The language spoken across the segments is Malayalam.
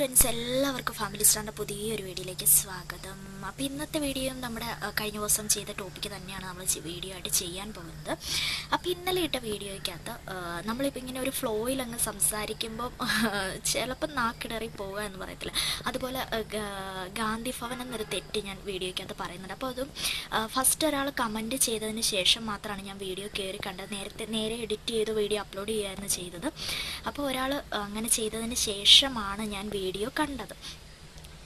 ഫ്രണ്ട്സ് എല്ലാവർക്കും ഫാമിലി സ്റ്റാറിന്റെ പുതിയൊരു വീഡിയോയിലേക്ക് സ്വാഗതം. അപ്പോൾ ഇന്നത്തെ വീഡിയോയും നമ്മുടെ കഴിഞ്ഞ ദിവസം ചെയ്ത ടോപ്പിക്ക് തന്നെയാണ് നമ്മൾ വീഡിയോ ആയിട്ട് ചെയ്യാൻ പോകുന്നത്. അപ്പോൾ ഇന്നലെ ഇട്ട വീഡിയോയ്ക്കകത്ത് നമ്മളിപ്പോൾ ഇങ്ങനെ ഒരു ഫ്ലോയിൽ അങ്ങ് സംസാരിക്കുമ്പോൾ ചിലപ്പോൾ നാക്കിടറി പോകുക എന്ന് പറയത്തില്ല. അതുപോലെ ഗാന്ധി ഭവൻ എന്നൊരു തെറ്റ് ഞാൻ വീഡിയോയ്ക്കകത്ത് പറയുന്നുണ്ട്. അപ്പോൾ അതും ഫസ്റ്റ് ഒരാൾ കമന്റ് ചെയ്തതിന് ശേഷം മാത്രമാണ് ഞാൻ വീഡിയോ കയറി കണ്ടത്. നേരത്തെ നേരെ എഡിറ്റ് ചെയ്ത് വീഡിയോ അപ്ലോഡ് ചെയ്യുകയായിരുന്നു ചെയ്തത്. അപ്പോൾ ഒരാൾ അങ്ങനെ ചെയ്തതിന് ശേഷമാണ് ഞാൻ വീഡിയോ കണ്ടത്.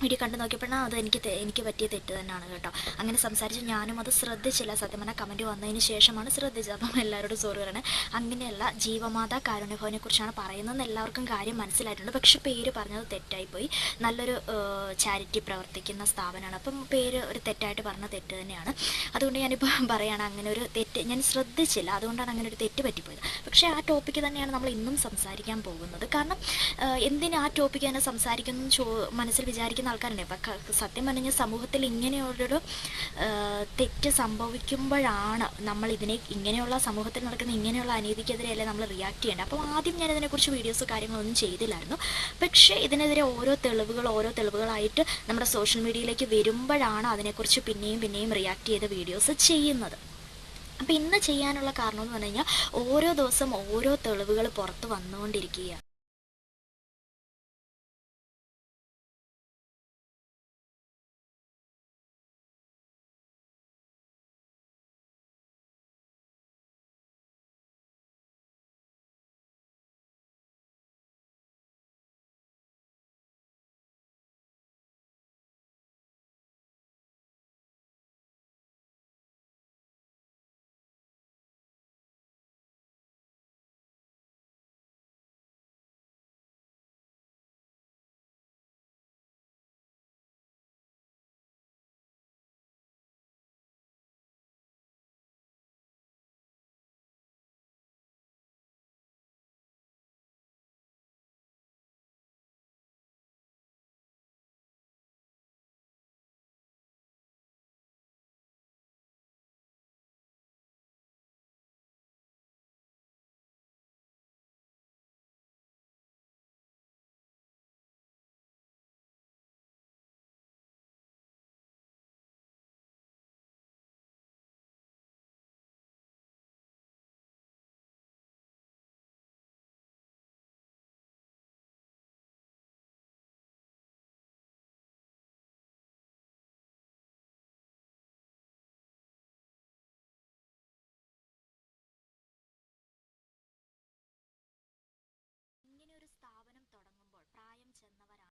വീഡിയോ കണ്ടു നോക്കിയപ്പോഴാണ് അത് എനിക്ക് എനിക്ക് പറ്റിയ തെറ്റ് തന്നെയാണ് കേട്ടോ. അങ്ങനെ സംസാരിച്ച് ഞാനും അത് ശ്രദ്ധിച്ചില്ല. സത്യം പറഞ്ഞാൽ കമന്റ് വന്നതിന് ശേഷമാണ് ശ്രദ്ധിച്ചത്. അപ്പം എല്ലാവരോടും സോറി പറയണേ. അങ്ങനെയല്ല ജീവമാതാ കാരുണ്യഭവനെ കുറിച്ചാണ് പറയുന്നതെന്ന് എല്ലാവർക്കും കാര്യം മനസ്സിലായിട്ടുണ്ട്. പക്ഷെ പേര് പറഞ്ഞത് തെറ്റായിപ്പോയി. നല്ലൊരു ചാരിറ്റി പ്രവർത്തിക്കുന്ന സ്ഥാപനമാണ്. അപ്പം പേര് ഒരു തെറ്റായിട്ട് പറഞ്ഞ തെറ്റ് തന്നെയാണ്. അതുകൊണ്ട് ഞാനിപ്പോൾ പറയുകയാണ് അങ്ങനെ ഒരു തെറ്റ് ഞാൻ ശ്രദ്ധിച്ചില്ല. അതുകൊണ്ടാണ് അങ്ങനെ ഒരു തെറ്റ് പറ്റിപ്പോയത്. പക്ഷേ ആ ടോപ്പിക്ക് തന്നെയാണ് നമ്മൾ ഇന്നും സംസാരിക്കാൻ പോകുന്നത്. കാരണം എന്തിനാ ആ ടോപ്പിക്ക് തന്നെ സംസാരിക്കുന്നു മനസ്സിൽ വിചാരിക്കുന്ന ആൾക്കാരുണ്ട്. അപ്പം സത്യം പറഞ്ഞാൽ സമൂഹത്തിൽ ഇങ്ങനെയുള്ളൊരു തെറ്റ് സംഭവിക്കുമ്പോഴാണ് നമ്മൾ ഇതിനെ ഇങ്ങനെയുള്ള സമൂഹത്തിൽ നടക്കുന്ന ഇങ്ങനെയുള്ള അനീതിക്കെതിരെയല്ലേ നമ്മൾ റിയാക്ട് ചെയ്യേണ്ടത്. അപ്പോൾ ആദ്യം ഞാൻ ഇതിനെക്കുറിച്ച് വീഡിയോസ് കാര്യങ്ങളൊന്നും ചെയ്തില്ലായിരുന്നു. പക്ഷേ ഇതിനെതിരെ ഓരോ തെളിവുകൾ ഓരോ തെളിവുകളായിട്ട് നമ്മുടെ സോഷ്യൽ മീഡിയയിലേക്ക് വരുമ്പോഴാണ് അതിനെക്കുറിച്ച് പിന്നെയും പിന്നെയും റിയാക്ട് ചെയ്ത വീഡിയോസ് ചെയ്യുന്നത്. അപ്പോൾ ഇന്ന് ചെയ്യാനുള്ള കാരണം എന്ന് പറഞ്ഞു കഴിഞ്ഞാൽ ഓരോ ദിവസം ഓരോ തെളിവുകൾ പുറത്ത് വന്നുകൊണ്ടിരിക്കുകയാണ്.